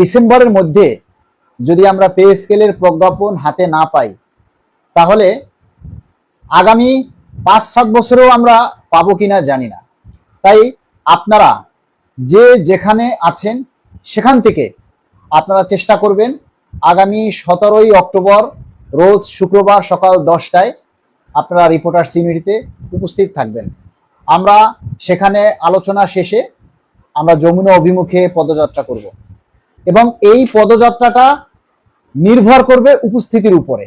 ডিসেম্বরের মধ্যে যদি আমরা পে স্কেলের প্রজ্ঞাপন হাতে না পাই, তাহলে আগামী পাঁচ সাত বছরেও আমরা পাবো কিনা জানি না। তাই আপনারা যে যেখানে আছেন সেখান থেকে আপনারা চেষ্টা করবেন আগামী সতেরোই অক্টোবর রোজ শুক্রবার সকাল দশটায় আপনারা রিপোর্টার সিমিটিতে উপস্থিত থাকবেন। আমরা সেখানে আলোচনা শেষে আমরা যমুনা অভিমুখে পদযাত্রা করব। এবং এই পদযাত্রাটা নির্ভর করবে উপস্থিতির উপরে।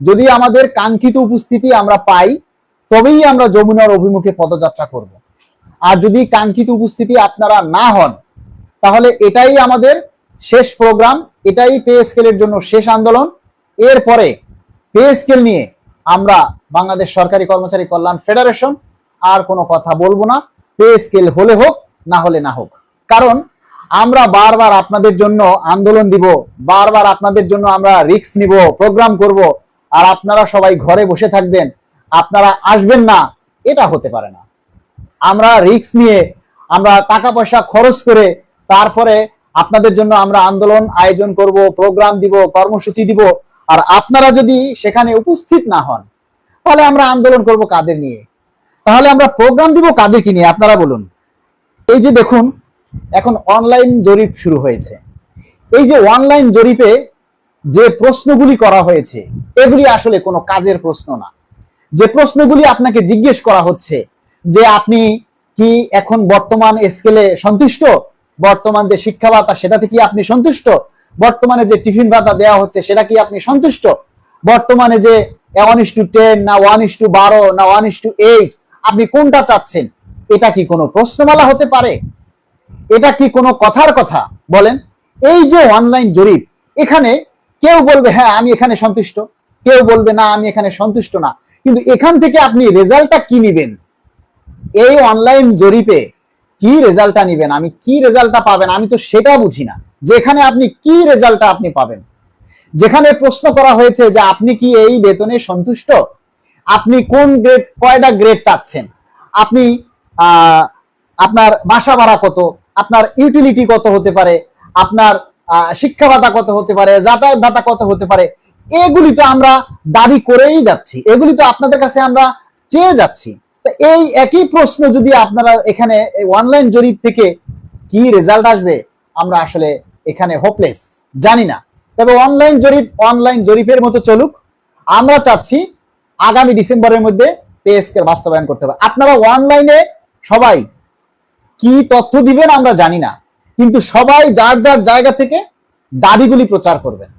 যদি আমাদের কাঙ্ক্ষিত উপস্থিতি আমরা পাই, তবেই আমরা যমুনার অভিমুখে পদযাত্রা করব। আর যদি কাঙ্ক্ষিত উপস্থিতি আপনারা না হন, তাহলে এটাই আমাদের শেষ প্রোগ্রাম, এটাই পে স্কেলের জন্য শেষ আন্দোলন। এরপরে পে স্কেল নিয়ে আমরা বাংলাদেশ সরকারি কর্মচারী কল্যাণ ফেডারেশন, আর কোনো কথা বলব না। পে স্কেল হলে হোক, না হলে না হোক। কারণ আমরা বারবার আপনাদের জন্য আন্দোলন দিব, বারবার আপনাদের জন্য আমরা রিস্ক নিব, প্রোগ্রাম করব, আর আপনারা সবাই ঘরে বসে থাকবেন, আপনারা আসবেন না, এটা হতে পারে না। আমরা রিস্ক নিয়ে, আমরা টাকা পয়সা খরচ করে তারপরে আপনাদের জন্য আমরা আন্দোলন আয়োজন করব, প্রোগ্রাম দিব, কর্মসূচি দিব, আর আপনারা যদি সেখানে উপস্থিত না হন, তাহলে আমরা আন্দোলন করব কাদের নিয়ে? তাহলে আমরা প্রোগ্রাম দিব কাদেরকে নিয়ে? আপনারা বলুন। এই যে দেখুন এখন অনলাইন জরিপ শুরু হয়েছে। এই যে অনলাইন জরিপে যে প্রশ্নগুলি করা হয়েছে, এগুলি আসলে কোনো কাজের প্রশ্ন না। যে প্রশ্নগুলি আপনাকে জিজ্ঞেস করা হচ্ছে, যে আপনি কি এখন বর্তমান স্কেলে সন্তুষ্ট? বর্তমান যে শিক্ষা ভাতা, সেটাতে কি আপনি সন্তুষ্ট? বর্তমানে যে টিফিন ভাতা দেওয়া হচ্ছে, সেটা কি আপনি সন্তুষ্ট? বর্তমানে যে ওয়ান ইস টু টেন না ওয়ান ইস টু বারো, না ওয়ান ইস টু এইট আপনি কোনটা চাচ্ছেন? এটা কি কোনো প্রশ্নমালা হতে পারে? এটা কি কোনো কথার কথা? বলেন। এই যে অনলাইন জরিপ, এখানে কেউ বলবে হ্যাঁ আমি এখানে সন্তুষ্ট। কেউ বলবে, না, আমি এখানে সন্তুষ্ট না। কিন্তু এখান থেকে আপনি রেজাল্টটা কি নিবেন? এই অনলাইন জরিপে কি রেজাল্টটা নিবেন? আমি কি রেজাল্টটা পাবেন? আমি তো সেটা বুঝি না। যেখানে আপনি কি রেজাল্টটা আপনি পাবেন? যেখানে প্রশ্ন করা হয়েছে যে আপনি কি এই বেতনে সন্তুষ্ট? আপনি কোন গ্রেড কয়টা গ্রেড চাচ্ছেন? আপনি আপনার বাসা ভাড়া কত? আপনার ইউটিলিটি কত হতে পারে, আপনার শিক্ষা ভাতা কত হতে পারে, যাতায়াত ভাতা কত হতে পারে, এগুলি তো আমরা দাবি করেই যাচ্ছি, এগুলি তো আপনাদের কাছে আমরা চেয়ে যাচ্ছি। এই একই প্রশ্ন যদি আপনারা এখানে অনলাইন জরিপ থেকে কি রেজাল্ট আসবে, আমরা আসলে এখানে হোপলেস জানি না। তবে অনলাইন জরিপ অনলাইন জরিপের মতো চলুক, আমরা চাচ্ছি আগামী ডিসেম্বরের মধ্যে পেএসকে বাস্তবায়ন করতে হবে। আপনারা অনলাইনে সবাই কি তথ্য দিবেন আমরা জানি না। কিন্তু সবাই যার যার জায়গা থেকে দাবিগুলি প্রচার করবেন।